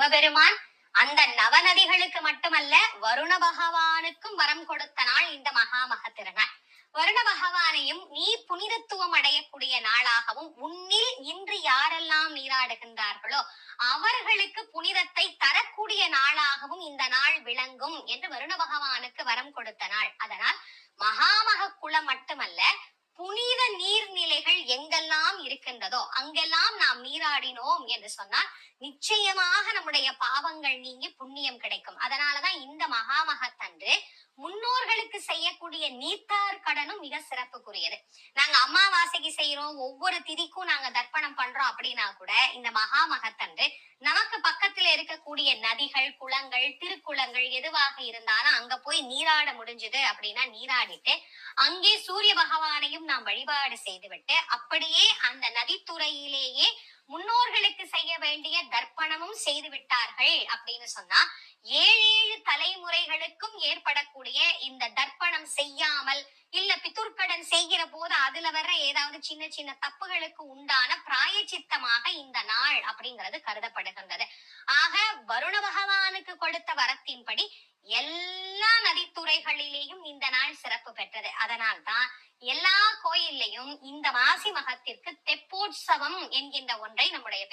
சிவபெருமான் அந்த நவநதிகளுக்கு மட்டுமல்ல வருண பகவானுக்கும் வரம் கொடுத்த நாள் இந்த மகாமக திருநாள் வருண பகவானையும் நீ புனிதத்துவம் அடையக்கூடிய நாளாகவும் உன்னில் இன்று யாரெல்லாம் நீராடுகின்றார்களோ அவர்களுக்கு புனிதத்தை தரக்கூடிய நாளாகவும் இந்த நாள் விளங்கும் என்று வருண பகவானுக்கு வரம் கொடுத்த நாள். அதனால் மகாமக குளம் மட்டுமல்ல புனித நீர்நிலைகள் எங்கெல்லாம் இருக்கின்றதோ அங்கெல்லாம் நாம் நீராடினோம் என்று சொன்னால் நிச்சயமாக நம்முடைய பாவங்கள் நீங்கி புண்ணியம் கிடைக்கும். அதனாலதான் இந்த மகாமகத்தன்று முன்னோர்களுக்கு செய்யக்கூடிய நீத்தார் கடனும் மிக சிறப்புக்குரியது. நாங்க அமாவாசைக்கு செய்யறோம் ஒவ்வொரு திதிக்கும் நாங்க தர்ப்பணம் பண்றோம் அப்படின்னா கூட இந்த மகாமகத்தன்று நமக்கு பக்கத்துல இருக்கக்கூடிய நதிகள் குளங்கள் திருக்குளங்கள் எதுவாக இருந்தாலும் அங்க போய் நீராட முடிஞ்சது அப்படின்னா நீராடிட்டு அங்கே சூரிய பகவானையும் நாம் வழிபாடு செய்துவிட்டு அப்படியே அந்த நதித்துறையிலேயே முன்னோர்களுக்கு வேண்டிய தர்ப்பணமும் செய்து விட்டார்கள் அப்படின்னு சொன்னா ஏழு ஏழு தலைமுறைகளுக்கும் ஏற்படக்கூடிய இந்த தர்ப்பணம் செய்யாமல் இல்ல பித்துர்க்கடன் செய்கிற போது அதுல வர்ற ஏதாவது சின்ன சின்ன தப்புகளுக்கு உண்டான பிராயச்சித்தமாக இந்த நாள் அப்படிங்கிறது கருதப்படுகின்றது. ஆக வருண பகவானுக்கு கொடுத்த வரத்தின்படி எல்லா நதித்துறைகளிலேயும் இந்த நாள் சிறப்பு பெற்றது. அதனால்தான் எல்லா கோயில்லையும் இந்த மாசி மகத்திற்கு தெப்போற்சவம் என்கின்ற ஒன்றை நம்முடைய பெரிய